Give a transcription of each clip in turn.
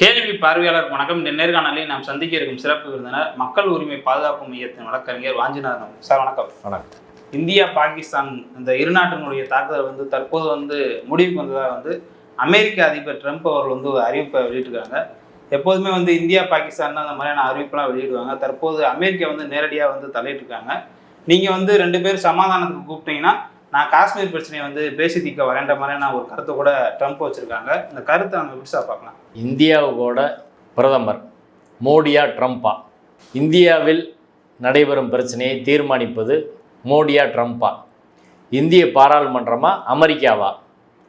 கேள்வி பார்வையாளர் வணக்கம். இந்த நேர்காணலில் நாம் சந்திக்க இருக்கும் சிறப்பு விருந்தினர் மக்கள் உரிமை பாதுகாப்பு மையத்தின் வழக்கறிஞர் வாஞ்சிநாதன். சார் வணக்கம். வணக்கம். இந்தியா பாகிஸ்தான் இந்த இரு நாட்டினுடைய தாக்குதல் வந்து தற்போது வந்து முடிவுக்கு வந்ததாக வந்து அமெரிக்க அதிபர் ட்ரம்ப் அவர்கள் வந்து ஒரு அறிவிப்பை வெளியிட்டிருக்காங்க. எப்போதுமே வந்து இந்தியா பாகிஸ்தான் தான் அந்த மாதிரியான அறிவிப்பெல்லாம் வெளியிடுவாங்க. தற்போது அமெரிக்கா வந்து நேரடியாக வந்து தலையிட்டிருக்காங்க. நீங்கள் வந்து ரெண்டு பேரும் சமாதானத்துக்கு கூப்பிட்டீங்கன்னா நான் காஷ்மீர் பிரச்சனையை வந்து பேசி தீர்க்க வரேன்ற மாதிரியான ஒரு கருத்தை கூட ட்ரம்ப் வச்சுருக்காங்க. இந்த கருத்தை நம்ம எப்படி பார்க்கலாம்? இந்தியாவோட பிரதமர் மோடியா ட்ரம்ப்பா? இந்தியாவில் நடைபெறும் பிரச்சனையை தீர்மானிப்பது மோடியா ட்ரம்ப்பா? இந்திய பாராளுமன்றமா அமெரிக்காவா?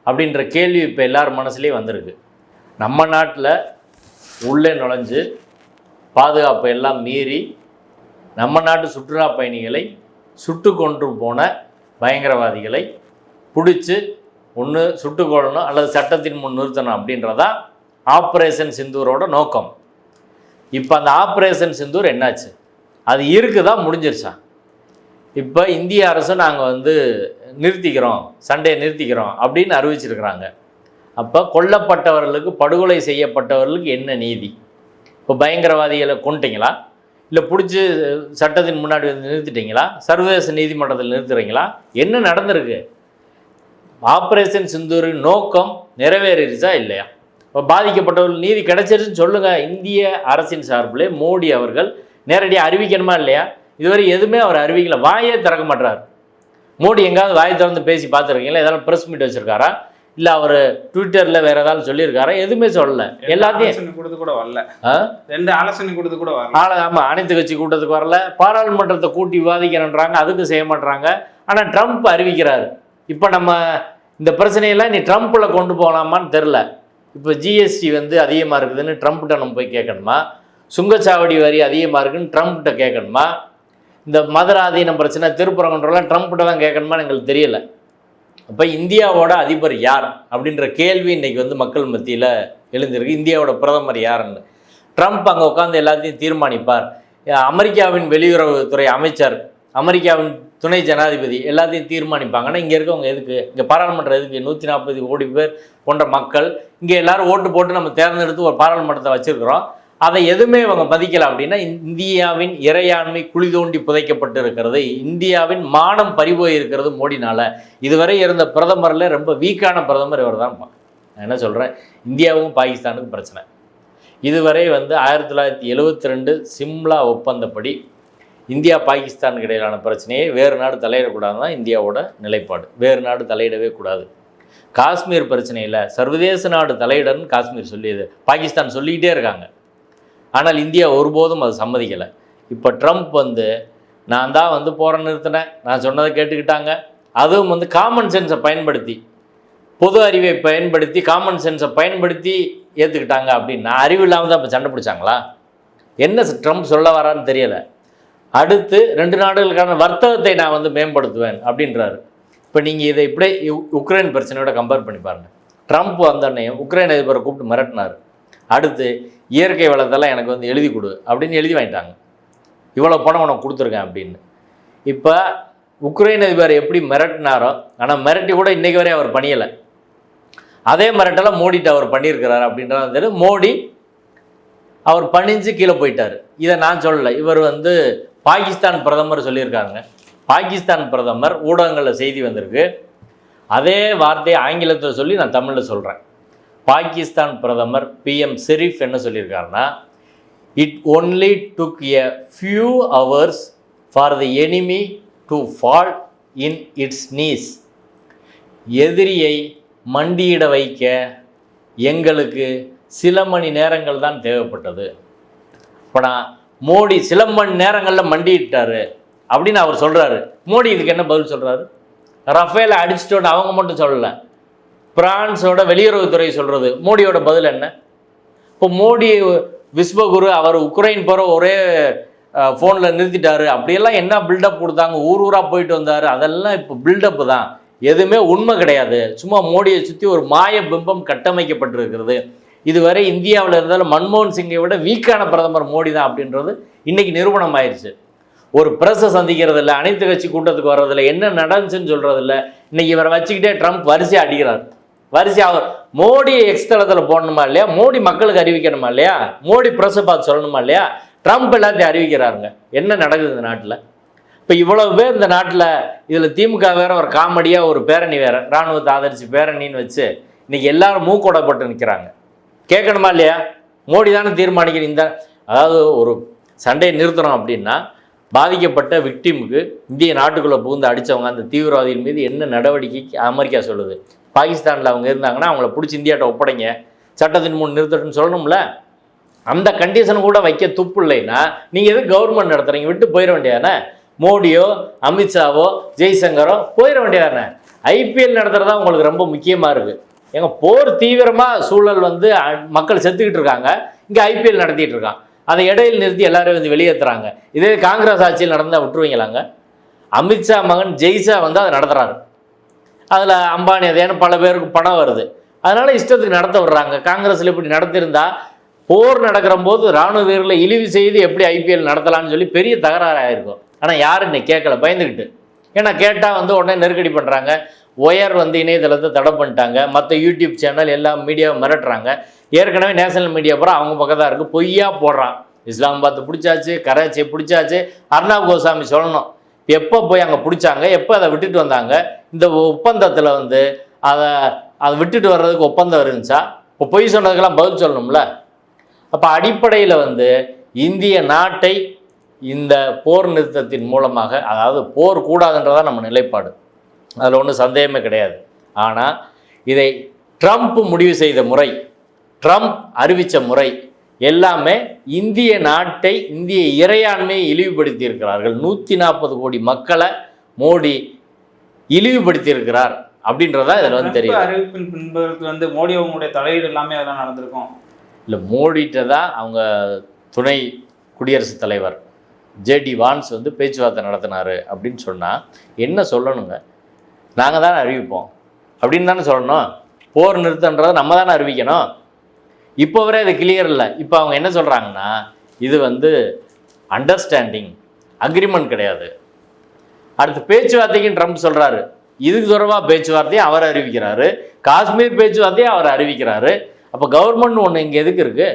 அப்படின்ற கேள்வி இப்போ எல்லார் மனசுலேயும் வந்திருக்கு. நம்ம நாட்டில் உள்ளே நுழைஞ்சு பாதுகாப்பை எல்லாம் மீறி நம்ம நாட்டு சுற்றுலா பயணிகளை சுட்டு கொன்று போன பயங்கரவாதிகளை பிடிச்சி ஒன்று சுட்டு கொள்ளணும் அல்லது சட்டத்தின் முன் நிறுத்தணும் அப்படின்றதா ஆப்ரேஷன் சிந்தூரோட நோக்கம். இப்போ அந்த ஆப்ரேஷன் சிந்தூர் என்னாச்சு? அது இருக்குதா? முடிஞ்சிருச்சா? இப்போ இந்திய அரசு நாங்கள் வந்து நிறுத்திக்கிறோம் சண்டையை நிறுத்திக்கிறோம் அப்படின்னு அறிவிச்சிருக்கிறாங்க. அப்போ கொல்லப்பட்டவர்களுக்கு படுகொலை செய்யப்பட்டவர்களுக்கு என்ன நீதி? இப்போ பயங்கரவாதிகளை கொண்டுட்டீங்களா இல்லை பிடிச்சி சட்டத்தின் முன்னாடி வந்து நிறுத்திட்டீங்களா? சர்வதேச நீதிமன்றத்தில் நிறுத்துறீங்களா? என்ன நடந்திருக்கு? ஆப்ரேஷன் சிந்தூரின் நோக்கம் நிறைவேறிடுச்சா இல்லையா? இப்போ பாதிக்கப்பட்டவர்கள் நீதி கிடைச்சிருச்சுன்னு சொல்லுங்கள் இந்திய அரசின் சார்பில் மோடி அவர்கள் நேரடியாக அறிவிக்கணுமா இல்லையா? இதுவரை எதுவுமே அவர் அறிவிக்கல. வாயே திறக்க மாட்டார் மோடி எங்காவது வாயை திறந்து பேசி பார்த்துருக்கீங்களா? இதெல்லாம் ப்ரெஸ் மீட் வச்சுருக்காரா? இல்லை அவர் ட்விட்டரில் வேறு ஏதாவது சொல்லியிருக்காரா? எதுவுமே சொல்லலை. எல்லாத்தையும் கொடுத்து கூட வரல? ரெண்டு ஆலோசனை கொடுத்து கூட வரல. ஆள ஆமாம் அனைத்து கட்சி கூட்டத்துக்கு வரல. பாராளுமன்றத்தை கூட்டி விவாதிக்கிறன்றாங்க அதுக்கு செய்ய மாட்றாங்க ஆனால் ட்ரம்ப் அறிவிக்கிறாரு. இப்போ நம்ம இந்த பிரச்சனையெல்லாம் நீ ட்ரம்ப்பில் கொண்டு போகலாமான்னு தெரில இப்போ ஜிஎஸ்டி வந்து அதிகமாக இருக்குதுன்னு ட்ரம்ப்கிட்ட நம்ம போய் கேட்கணுமா? சுங்கச்சாவடி வரி அதிகமாக இருக்குன்னு ட்ரம்ப்கிட்ட கேட்கணுமா? இந்த மதுராதீனம் பிரச்சனை திருப்பரங்குன்றலாம் ட்ரம்ப்கிட்ட தான் கேட்கணுமா எங்களுக்கு தெரியல. அப்போ இந்தியாவோட அதிபர் யார் அப்படின்ற கேள்வி இன்னைக்கு வந்து மக்கள் மத்தியில் எழுந்திருக்கு. இந்தியாவோட பிரதமர் யாருன்னு. ட்ரம்ப் அங்கே உட்காந்து எல்லாத்தையும் தீர்மானிப்பார். அமெரிக்காவின் வெளியுறவுத்துறை அமைச்சர் அமெரிக்காவின் துணை ஜனாதிபதி எல்லாத்தையும் தீர்மானிப்பாங்க. ஆனால் இங்கே இருக்கவங்க எதுக்கு? இங்கே பாராளுமன்றம் எதுக்கு? நூற்றி நாற்பது கோடி பேர் போன்ற மக்கள். இங்கே எல்லோரும் ஓட்டு போட்டு நம்ம தேர்ந்தெடுத்து ஒரு பாராளுமன்றத்தை வச்சுருக்கிறோம். அதை எதுவுமே இவங்க மதிக்கல அப்படின்னா இந்தியாவின் இறையாண்மை குழி தோண்டி புதைக்கப்பட்டு இருக்கிறது இந்தியாவின் மானம் பறிபோய் இருக்கிறது மோடினால. இதுவரை இருந்த பிரதமரில் ரொம்ப வீக்கான பிரதமர் இவர் தான் நான் என்ன சொல்கிறேன் இந்தியாவுக்கும் பாகிஸ்தானுக்கும் பிரச்சனை. இதுவரை வந்து ஆயிரத்தி தொள்ளாயிரத்தி எழுவத்தி ரெண்டு சிம்லா ஒப்பந்தப்படி இந்தியா பாகிஸ்தானுக்கு இடையிலான பிரச்சனையை வேறு நாடு தலையிடக்கூடாது தான் இந்தியாவோட நிலைப்பாடு. வேறு நாடு தலையிடவே கூடாது. காஷ்மீர் பிரச்சனையில் சர்வதேச நாடு தலையிடன்னு காஷ்மீர் சொல்லியது. பாகிஸ்தான் சொல்லிக்கிட்டே இருக்காங்க. ஆனால் இந்தியா ஒருபோதும் அது சம்மதிக்கலை. இப்போ ட்ரம்ப் வந்து நான் தான் வந்து போகிறேன் நிறுத்தினேன். நான் சொன்னதை கேட்டுக்கிட்டாங்க. அதுவும் வந்து காமன் சென்ஸை பயன்படுத்தி பொது அறிவை பயன்படுத்தி காமன் சென்ஸை பயன்படுத்தி ஏற்றுக்கிட்டாங்க அப்படின்னா அறிவு இல்லாமல் தான் இப்போ சண்டை பிடிச்சாங்களா? என்ன ட்ரம்ப் சொல்ல வரான்னு தெரியலை. அடுத்து ரெண்டு நாடுகளுக்கான வர்த்தகத்தை நான் வந்து மேம்படுத்துவேன் அப்படின்றாரு. இப்போ நீங்கள் இதை இப்படியே உக்ரைன் பிரச்சனையோட கம்பேர் பண்ணி பாருங்க. ட்ரம்ப் வந்தோடனே உக்ரைன் அதிபரை கூப்பிட்டு மிரட்டினார். அடுத்து இயற்கை வளத்தெல்லாம் எனக்கு வந்து எழுதி கொடு அப்படின்னு எழுதி வாங்கிட்டாங்க. இவ்வளோ பணம் உனக்கு கொடுத்துருக்கேன் அப்படின்னு. இப்போ உக்ரைன் அதிபர் எப்படி மிரட்டினாரோ ஆனால் மிரட்டி கூட இன்றைக்கு வரையும் அவர் பணியலை. அதே மிரட்டலை மோடிட்டு அவர் பண்ணியிருக்கிறார் அப்படின்றது தெரியும் மோடி அவர் பணிஞ்சு கீழே போயிட்டார். இதை நான் சொல்லலை. இவர் வந்து பாகிஸ்தான் பிரதமர் சொல்லியிருக்காங்க பாகிஸ்தான் பிரதமர் ஊடகங்களில் செய்தி வந்திருக்கு. அதே வார்த்தையை ஆங்கிலத்தில் சொல்லி நான் தமிழில் சொல்கிறேன் பாகிஸ்தான் பிரதமர் பிஎம் ஷெரீஃப் என்ன சொல்லியிருக்காருன்னா it only took a few hours for the enemy to fall in its knees எதிரியை மண்டியிட வைக்க எங்களுக்கு சில மணி நேரங்கள் தான் தேவைப்பட்டது. இப்போ நான் மோடி சில மணி நேரங்களில் மண்டியிட்டாரு அப்படின்னு அவர் சொல்கிறாரு மோடி இதுக்கு என்ன பதில் சொல்கிறாரு ரஃபேலை அடிச்சிட்டோன்னு அவங்க மட்டும் சொல்லலை. பிரான்ஸோட வெளியுறவுத்துறை சொல்கிறது மோடியோட பதில் என்ன? இப்போ மோடி விஸ்வகுரு அவர் உக்ரைன் போகிற ஒரே ஃபோனில் நிறுத்திட்டாரு. அப்படியெல்லாம் என்ன பில்டப் கொடுத்தாங்க? ஊர் ஊராக போயிட்டு வந்தார். அதெல்லாம் இப்போ பில்டப்பு தான். எதுவுமே உண்மை கிடையாது. சும்மா மோடியை சுற்றி ஒரு மாய பிம்பம் கட்டமைக்கப்பட்டிருக்கிறது. இதுவரை இந்தியாவில் இருந்தாலும் மன்மோகன் சிங்கை விட வீக்கான பிரதமர் மோடி தான் அப்படின்றது இன்றைக்கி நிரூபணம் ஆயிடுச்சு ஒரு பிரஸை சந்திக்கிறது இல்லை அனைத்து கட்சி கூட்டத்துக்கு வர்றதில்ல என்ன நடந்துச்சுன்னு சொல்கிறதில்ல இன்றைக்கி இவரை வச்சுக்கிட்டே ட்ரம்ப் வரிசையாக அடிக்கிறார். வரிசையாக அவர் மோடி எக்ஸ் தளத்தில் போடணுமா இல்லையா? மோடி மக்களுக்கு அறிவிக்கணுமா இல்லையா? மோடி ப்ரெஸ்ஸை பார்த்து சொல்லணுமா இல்லையா? ட்ரம்ப் எல்லாத்தையும் அறிவிக்கிறாருங்க. என்ன நடக்குது இந்த நாட்டில்? இப்போ இவ்வளவு பேர் இந்த நாட்டில் இதில் திமுக வேற ஒரு காமெடியாக ஒரு பேரணி வேற இராணுவத்தை ஆதரிச்சு பேரணின்னு வச்சு இன்னைக்கு எல்லாரும் மூக்கோடப்பட்டு நிற்கிறாங்க கேட்கணுமா இல்லையா? மோடி தானே தீர்மானிக்கணும் இந்த அதாவது ஒரு சண்டையை நிறுத்தணும் அப்படின்னா பாதிக்கப்பட்ட விக்டிமுக்கு இந்திய நாட்டுக்குள்ளே புகுந்து அடித்தவங்க அந்த தீவிரவாதிகள் மீது என்ன நடவடிக்கைக்கு அமெரிக்கா சொல்லுது? பாகிஸ்தானில் அவங்க இருந்தாங்கன்னா அவங்கள பிடிச்சி இந்தியாட்ட ஒப்படைங்க. சட்டத்தின் முன் நிறுத்தட்டும்னு சொல்லணும்ல? அந்த கண்டிஷன் கூட வைக்க துப்பு இல்லைன்னா நீங்கள் எது கவர்மெண்ட் நடத்துறீங்க? விட்டு போயிட வேண்டியதானே மோடியோ அமித்ஷாவோ ஜெய்சங்கரோ போயிட வேண்டியதானே ஐபிஎல் நடத்துறது தான் உங்களுக்கு ரொம்ப முக்கியமாக இருக்குது எங்கள் போர் தீவிரமாக சூழல் வந்து மக்கள் செத்துக்கிட்டு இருக்காங்க. இங்கே ஐபிஎல் நடத்திட்டு இருக்கான். அதை இடையில் நிறுத்தி எல்லாரும் வந்து வெளியேற்றுறாங்க இதே காங்கிரஸ் ஆட்சியில் நடந்தால் விட்டுருவீங்களாங்க? அமித்ஷா மகன் ஜெய்ஷா வந்து அதை நடத்துகிறாரு அதில் அம்பானி அதேன்னு பல பேருக்கு பணம் வருது. அதனால் இஷ்டத்துக்கு நடத்த விடுறாங்க. காங்கிரஸில் இப்படி நடத்திருந்தா போர் நடக்கிற போது ராணுவ வீரர்களை இழிவு செய்து எப்படி ஐபிஎல் நடத்தலாம்னு சொல்லி பெரிய தகராறு ஆயிருக்கும். ஆனால் யாரும் இன்னைக்கு கேட்கல. பயந்துக்கிட்டு ஏன்னா கேட்டால் வந்து உடனே நெருக்கடி பண்ணுறாங்க ஒயர் வந்து இணையதளத்தை தடை பண்ணிட்டாங்க. மற்ற யூடியூப் சேனல் எல்லா மீடியாவும் மிரட்டுறாங்க. ஏற்கனவே நேஷனல் மீடியா பூரா அவங்க பக்கம் தான் இருக்குது பொய்யா போடுறான். இஸ்லாமாபாத் பிடிச்சாச்சு கராச்சியை பிடிச்சாச்சு. அர்ணாப் கோசாமி சொல்லணும். எப்போ போய் அங்கே பிடிச்சாங்க? எப்போ அதை விட்டுட்டு வந்தாங்க? இந்த ஒப்பந்தத்தில் வந்து அதை அதை விட்டுட்டு வர்றதுக்கு ஒப்பந்தம் இருந்துச்சா? இப்போ பொய் சொன்னதுக்கெல்லாம் பதில் சொல்லணும்ல? அப்போ அடிப்படையில் வந்து இந்திய நாட்டை இந்த போர் நிறுத்தத்தின் மூலமாக அதாவது போர் கூடாதுன்றதான் நம்ம நிலைப்பாடு. அதில் ஒன்றும் சந்தேகமே கிடையாது. ஆனால் இதை ட்ரம்ப் முடிவு செய்த முறை ட்ரம்ப் அறிவித்த முறை எல்லாமே இந்திய நாட்டை இந்திய இறையாண்மையை இழிவுபடுத்தி இருக்கிறார்கள் நூற்றி நாற்பது கோடி மக்களை மோடி இழிவுபடுத்தி இருக்கிறார் அப்படின்றதா இதில் வந்து தெரியும் அறிவிப்பின் பின்புறத்து வந்து மோடி அவங்களுடைய தலையீடு எல்லாமே அதெல்லாம் நடந்திருக்கும். இல்லை மோடிட்ட தான் அவங்க துணை குடியரசுத் தலைவர் ஜேடி வான்ஸ் வந்து பேச்சுவார்த்தை நடத்தினாரு அப்படின்னு சொன்னால் என்ன சொல்லணுங்க? நாங்கள் தானே அறிவிப்போம். அப்படின்னு தானே சொல்லணும். போர் நிறுத்தன்றதை நம்ம தானே அறிவிக்கணும். இப்போ வரை இது கிளியர் இல்லை. இப்போ அவங்க என்ன சொல்கிறாங்கன்னா இது வந்து அண்டர்ஸ்டாண்டிங் அக்ரிமெண்ட் கிடையாது. அடுத்து பேச்சுவார்த்தைக்கும் ட்ரம்ப் சொல்கிறாரு இதுக்கு தொடர்பாக பேச்சுவார்த்தையும் அவர் அறிவிக்கிறாரு. காஷ்மீர் பேச்சுவார்த்தையும் அவர் அறிவிக்கிறாரு. அப்போ கவர்மெண்ட் ஒன்று இங்கே எதுக்கு இருக்குது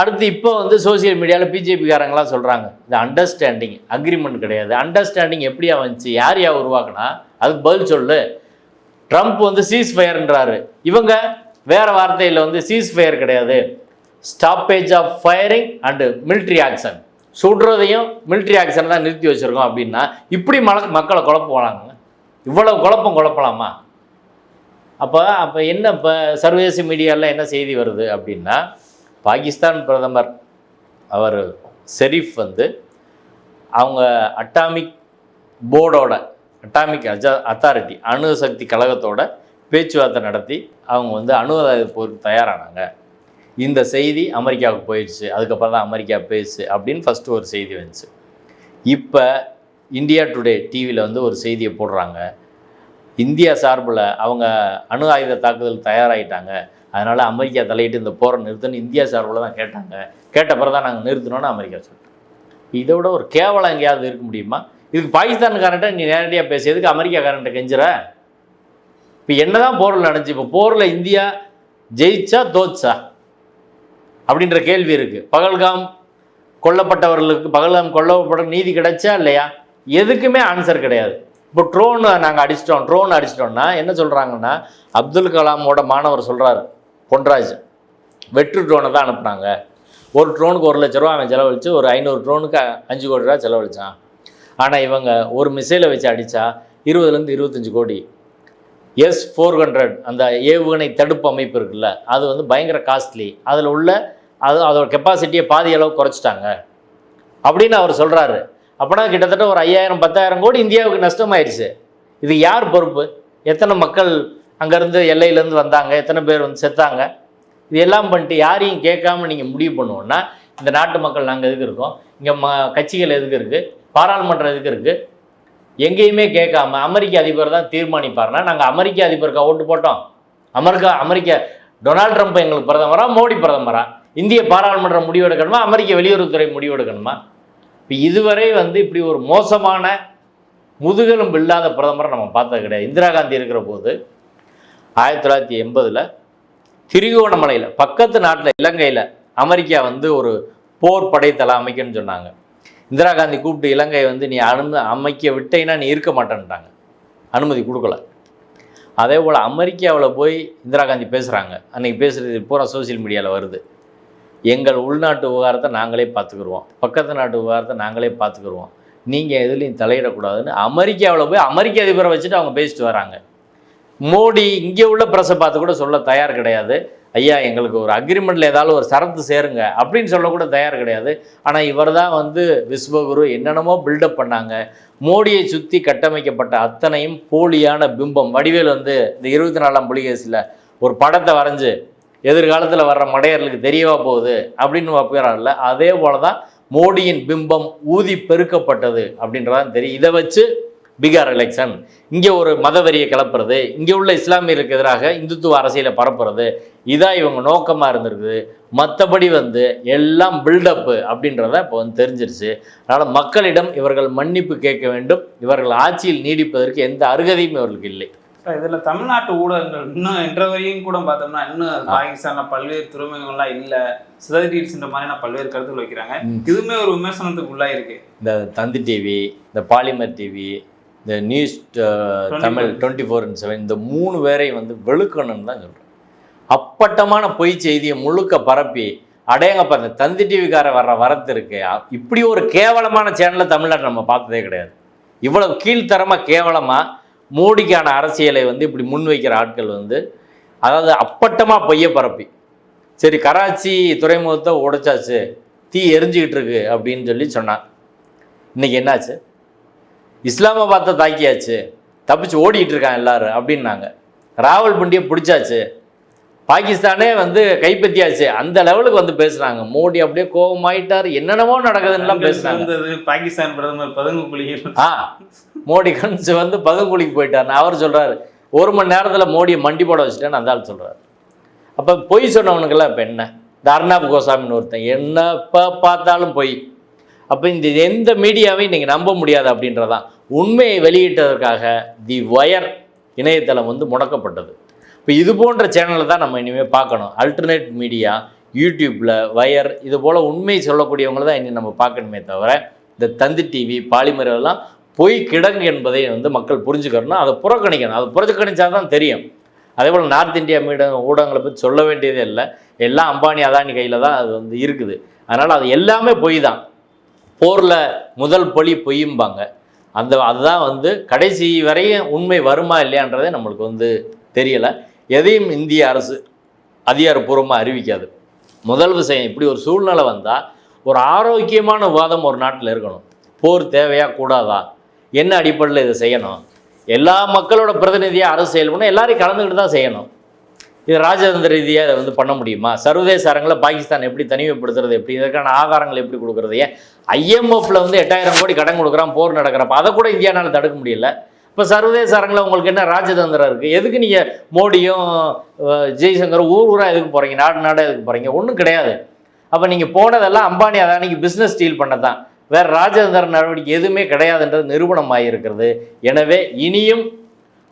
அடுத்து இப்போ வந்து சோஷியல் மீடியாவில் பிஜேபிக்காரங்களாம் சொல்கிறாங்க இந்த அண்டர்ஸ்டாண்டிங் அக்ரிமெண்ட் கிடையாது. அண்டர்ஸ்டாண்டிங் எப்படியா வந்துச்சு யார் யா உருவாக்குனா அதுக்கு பதில் சொல்லு. ட்ரம்ப் வந்து சீஸ் ஃபயர்ன்றாரு இவங்க வேறு வார்த்தையில் வந்து சீஸ் ஃபயர் கிடையாது. Stoppage of firing and military action சுடுறதையும் military action தான் நிறுத்தி வச்சுருக்கோம் அப்படின்னா இப்படி மல மக்களை குழப்புவாங்க இவ்வளவு குழப்பம் குழப்பலாமா? அப்போ அப்போ என்ன இப்போ சர்வதேச மீடியாவில் என்ன செய்தி வருது அப்படின்னா பாகிஸ்தான் பிரதமர் அவர் ஷெரீஃப் வந்து அவங்க அட்டாமிக் போர்டோட அட்டாமிக் அஜா அத்தாரிட்டி அணு சக்தி கழகத்தோட பேச்சுவார்த்தை நடத்தி அவங்க வந்து அணு ஆயுத போருக்கு தயாரானாங்க. இந்த செய்தி அமெரிக்காவுக்கு போயிடுச்சு அதுக்கப்புறம் தான் அமெரிக்கா பேசு அப்படின்னு ஃபஸ்ட்டு ஒரு செய்தி வந்துச்சு. இப்போ இந்தியா டுடே டிவியில் வந்து ஒரு செய்தியை போடுறாங்க. இந்தியா சார்பில் அவங்க அணு ஆயுத தாக்குதல் தயாராகிட்டாங்க அதனால் அமெரிக்கா தலையிட்டு இந்த போரை நிறுத்தணும் இந்தியா சார்பில் தான் கேட்டாங்க. கேட்ட பிறகு தான் நாங்கள் நிறுத்தணும்னு அமெரிக்கா சொல்லிட்டோம் இதை விட ஒரு கேவலம் எங்கேயாவது இருக்க முடியுமா? இதுக்கு பாகிஸ்தான்காரன்ட்ட நீ நேரடியாக பேசியதுக்கு அமெரிக்காக்காரன்ட்ட கெஞ்சுற? இப்போ என்னதான் போரில் நடந்துச்சு? இப்போ போரில் இந்தியா ஜெயிச்சா தோச்சா அப்படின்ற கேள்வி இருக்குது பகல்காம் கொல்லப்பட்டவர்களுக்கு பகல்காம் கொல்லப்பட்ட நீதி கிடைச்சா இல்லையா? எதுக்குமே ஆன்சர் கிடையாது. இப்போ ட்ரோனை நாங்கள் அடிச்சிட்டோம் ட்ரோன் அடிச்சிட்டோம்னா என்ன சொல்கிறாங்கன்னா அப்துல் கலாமோட மாணவர் சொல்கிறாரு பொன்ராஜ் வெற்று ட்ரோனை தான் அனுப்புனாங்க. ஒரு ட்ரோனுக்கு ஒரு லட்ச ரூபா அவன் செலவழித்து ஒரு ஐநூறு ட்ரோனுக்கு அஞ்சு கோடி ரூபா செலவழிச்சான். ஆனால் இவங்க ஒரு மிசைலை வச்சு அடித்தா இருபதுலேருந்து இருபத்தஞ்சி கோடி. எஸ் ஃபோர் ஹண்ட்ரட் அந்த ஏவுகணை தடுப்பு அமைப்பு இருக்குல்ல அது வந்து பயங்கர காஸ்ட்லி அதில் உள்ள அது அதோட கெப்பாசிட்டியை பாதி அளவு குறைச்சிட்டாங்க. அப்படின்னு அவர் சொல்கிறாரு அப்படின்னா கிட்டத்தட்ட ஒரு ஐயாயிரம் பத்தாயிரம் கோடி இந்தியாவுக்கு நஷ்டமாயிருச்சு. இது யார் பொறுப்பு? எத்தனை மக்கள் அங்கேருந்து எல்லையிலேருந்து வந்தாங்க? எத்தனை பேர் வந்து செத்தாங்க? இது எல்லாம் பண்ணிட்டு யாரையும் கேட்காம நீங்கள் முடிவு பண்ணுவோன்னா இந்த நாட்டு மக்கள் நாங்கள் எதுக்கு இருக்கோம்? இங்கே ம கட்சிகள் எதுக்கு இருக்குது பாராளுமன்றம் எதுக்கு இருக்குது எங்கேயுமே கேட்காம அமெரிக்க அதிபர் தான் தீர்மானிப்பார்னா நாங்கள் அமெரிக்க அதிபருக்கு ஓட்டு போட்டோம். அமெரிக்கா அமெரிக்க டொனால்ட் ட்ரம்ப் எங்களுக்கு பிரதமரா மோடி பிரதமரா? இந்திய பாராளுமன்றம் முடிவெடுக்கணுமா அமெரிக்க வெளியுறவுத்துறை முடிவெடுக்கணுமா இப்போ இதுவரை வந்து இப்படி ஒரு மோசமான முதுகெலும்பு இல்லாத பிரதமரை நம்ம பார்த்தது கிடையாது. இந்திரா காந்தி இருக்கிற போது ஆயிரத்தி தொள்ளாயிரத்தி எண்பதில் திரிகோணமலையில் பக்கத்து நாட்டில் இலங்கையில் அமெரிக்கா வந்து ஒரு போர் படைத்தளம் அமைக்கணும்னு சொன்னாங்க. இந்திரா காந்தி கூப்பிட்டு இலங்கை வந்து நீ அனு அமைக்க விட்டேன்னா நீ இருக்க மாட்டேன்ட்டாங்க. அனுமதி கொடுக்கல. அதே போல் அமெரிக்காவில் போய் இந்திரா காந்தி பேசுகிறாங்க அன்றைக்கி பேசுகிறது பூரா சோஷியல் மீடியாவில் வருது. எங்கள் உள்நாட்டு விவகாரத்தை நாங்களே பார்த்துக்குருவோம். பக்கத்து நாட்டு விவகாரத்தை நாங்களே பார்த்துக்குருவோம். நீங்கள் எதுலேயும் தலையிடக்கூடாதுன்னு அமெரிக்காவில் போய் அமெரிக்க அதிபரை வச்சுட்டு அவங்க பேசிட்டு வராங்க. மோடி இங்கே உள்ள ப்ரெஸ்ஸை பார்த்து கூட சொல்ல தயார் கிடையாது. ஐயா எங்களுக்கு ஒரு அக்ரிமெண்ட்டில் ஏதாவது ஒரு சரத்து சேருங்க அப்படின்னு சொல்லக்கூட தயார் கிடையாது. ஆனால் இவர் தான் வந்து விஸ்வகுரு என்னென்னமோ பில்டப் பண்ணாங்க. மோடியை சுற்றி கட்டமைக்கப்பட்ட அத்தனையும் போலியான பிம்பம். வடிவேல் வந்து இந்த இருபத்தி நாலாம் புலிகேசில் ஒரு படத்தை வரைஞ்சு எதிர்காலத்தில் வர்ற மடையர்களுக்கு தெரியவா போகுது அப்படின்னு வைக்கிறார்ல அதே போல தான் மோடியின் பிம்பம் ஊதி பெருக்கப்பட்டது அப்படின்றதான் தெரியும். இதை வச்சு பீகார் எலெக்ஷன் இங்கே ஒரு மதவெறியை கிளப்புறது இங்கே உள்ள இஸ்லாமியருக்கு எதிராக இந்துத்துவ அரசியலை பரப்புறது இதான் இவங்க நோக்கமாக இருந்திருக்குது. மற்றபடி வந்து எல்லாம் பில்டப்பு அப்படின்றத இப்போ வந்து தெரிஞ்சிருச்சு. அதனால் மக்களிடம் இவர்கள் மன்னிப்பு கேட்க வேண்டும். இவர்கள் ஆட்சியில் நீடிப்பதற்கு எந்த அருகதையும் இவர்களுக்கு இல்லை. இதுல தமிழ்நாட்டு ஊடகங்கள் இன்னும் இன்ற வரையும் கூட பார்த்தோம்னா இன்னும் பாகிஸ்தான்ல பல்வேறு துறைமுகங்கள்லாம் இல்ல. சிதறிடுச்சுன்ற மாதிரியான பல்வேறு கருத்துக்கள் வைக்கிறாங்க. இதுவுமே ஒரு விமர்சனத்துக்கு உள்ளாயிருக்கு இந்த தந்தி டிவி இந்த பாலிமர் டிவி இந்த news Tamil twenty four seven இந்த மூணு பேரையும் வந்து வெளுக்கணும்னு தான் சொல்கிறேன் அப்பட்டமான பொய் செய்தியை முழுக்க பரப்பி அடையங்கப்பா இந்த தந்தி டிவிக்கார வர்ற வரத்து இருக்கு. இப்படி ஒரு கேவலமான சேனலை தமிழ்நாட்டில் நம்ம பார்த்ததே கிடையாது. இவ்வளவு கீழ்த்தரமாக கேவலமாக மோடிக்கான அரசியலை வந்து இப்படி முன்வைக்கிற ஆட்கள் வந்து அதாவது அப்பட்டமாக பொய்யை பரப்பி. சரி கராச்சி துறைமுகத்தை உடைச்சாச்சு தீ எரிஞ்சுக்கிட்டு இருக்கு அப்படின்னு சொல்லி சொன்னான் இன்னைக்கு என்னாச்சு? இஸ்லாமாபாத்தை தாக்கியாச்சு. தப்பிச்சு ஓடிட்டு இருக்கான் எல்லாரும் அப்படின்னாங்க. ராவல்பிண்டியை பிடிச்சாச்சு. பாகிஸ்தானே வந்து கைப்பற்றியாச்சு. அந்த லெவலுக்கு வந்து பேசுறாங்க. மோடி அப்படியே கோபமாயிட்டார். என்னென்னமோ நடக்குதுன்னுலாம் பேசுறாங்க. பாகிஸ்தான் பிரதமர் பதுங்கு குழிகள் ஆ மோடி கணிச்சு வந்து பதுங்குழிக்கு போயிட்டார் அவர் சொல்றாரு. ஒரு மணி நேரத்துல மோடியை மண்டி போட வச்சுட்டேன்னு அந்த ஆள் சொல்றாரு. அப்ப பொய் சொன்னவனுக்கெல்லாம் இப்ப என்ன? இந்த அர்ணாப் கோசாமின்னு ஒருத்தன். என்னப்ப பார்த்தாலும் பொய். அப்போ இந்த எந்த மீடியாவையும் நீங்கள் நம்ப முடியாது அப்படின்றதான். உண்மையை வெளியிட்டதற்காக தி வயர் இணையதளம் வந்து முடக்கப்பட்டது. இப்போ இது போன்ற சேனலை தான் நம்ம இனிமேல் பார்க்கணும். அல்டர்னேட் மீடியா யூடியூப்பில் வயர் இது போல் உண்மை சொல்லக்கூடியவங்களை தான் இனி நம்ம பார்க்கணுமே தவிர இந்த தந்தி டிவி பாலிமர் எல்லாம் பொய் கிடங்கு என்பதை வந்து மக்கள் புரிஞ்சுக்கணும் அதை புறக்கணிக்கணும். அதை புறக்கணிச்சா தான் தெரியும். அதே போல் நார்த் இந்தியா மீடிய ஊடகங்களை பற்றி சொல்ல வேண்டியதே இல்லை. எல்லாம் அம்பானி அதானி கையில் தான் அது வந்து இருக்குது. அதனால் அது எல்லாமே பொய் தான். போரில் முதல் பொலி பொய்யும்பாங்க. அந்த அதுதான் வந்து கடைசி வரையும் உண்மை வருமா இல்லையான்றதே நம்மளுக்கு வந்து தெரியலை. எதையும் இந்திய அரசு அதிகாரப்பூர்வமாக அறிவிக்காது. முதல் விஷயம் இப்படி ஒரு சூழ்நிலை வந்தால் ஒரு ஆரோக்கியமான விவாதம் ஒரு நாட்டில் இருக்கணும். போர் தேவையா கூடாதா? என்ன அடிப்படையில் இதை செய்யணும்? எல்லா மக்களோட பிரதிநிதியாக அரசு செயல்படணும் எல்லாரையும் கலந்துக்கிட்டு தான் செய்யணும். இது ராஜதந்திர ரீதியாக இதை வந்து பண்ண முடியுமா? சர்வதேச அரங்கில் பாகிஸ்தான் எப்படி தனிமைப்படுத்துறது எப்படி? இதற்கான ஆதாரங்கள் எப்படி கொடுக்குறது? ஏன்? ஐஎம்எஃப்ல வந்து எட்டாயிரம் கோடி கடன் கொடுக்குறான் போர் நடக்கிறப்ப. அதை கூட இந்தியானால தடுக்க முடியல. இப்போ சர்வதேச அரங்கில் உங்களுக்கு என்ன ராஜதந்திரம் இருக்குது எதுக்கு நீங்கள் மோடியும் ஜெய்சங்கரும் ஊர் ஊராக எதுக்கு போகிறீங்க நாடு நாடாக எதுக்கு போகிறீங்க ஒன்றும் கிடையாது. அப்போ நீங்கள் போனதெல்லாம் அம்பானி அதானிக்கு பிஸ்னஸ் டீல் பண்ண தான் வேறு ராஜதந்திர நடவடிக்கை எதுவுமே கிடையாதுன்றது நிரூபணம் ஆகியிருக்கிறது எனவே இனியும்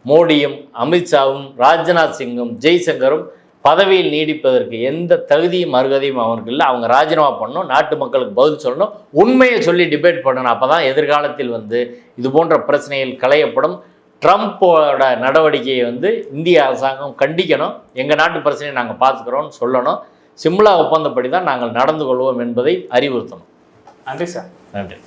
மோடியும் அமித்ஷாவும் ராஜ்நாத் சிங்கும் ஜெய்சங்கரும் பதவியில் நீடிப்பதற்கு எந்த தகுதியும் அருகதையும் அவனுக்கு இல்லை. அவங்க ராஜினாமா பண்ணணும் நாட்டு மக்களுக்கு பதில் சொல்லணும். உண்மையை சொல்லி டிபேட் பண்ணணும். அப்போ தான் எதிர்காலத்தில் வந்து இது போன்ற பிரச்சனைகள் களையப்படும். ட்ரம்ப்போட நடவடிக்கையை வந்து இந்திய அரசாங்கம் கண்டிக்கணும். எங்கள் நாட்டு பிரச்சனையை நாங்கள் பார்த்துக்கிறோம்னு சொல்லணும். சிம்லா ஒப்பந்தப்படி தான் நாங்கள் நடந்து கொள்வோம் என்பதை அறிவுறுத்தணும். நன்றி சார். நன்றி.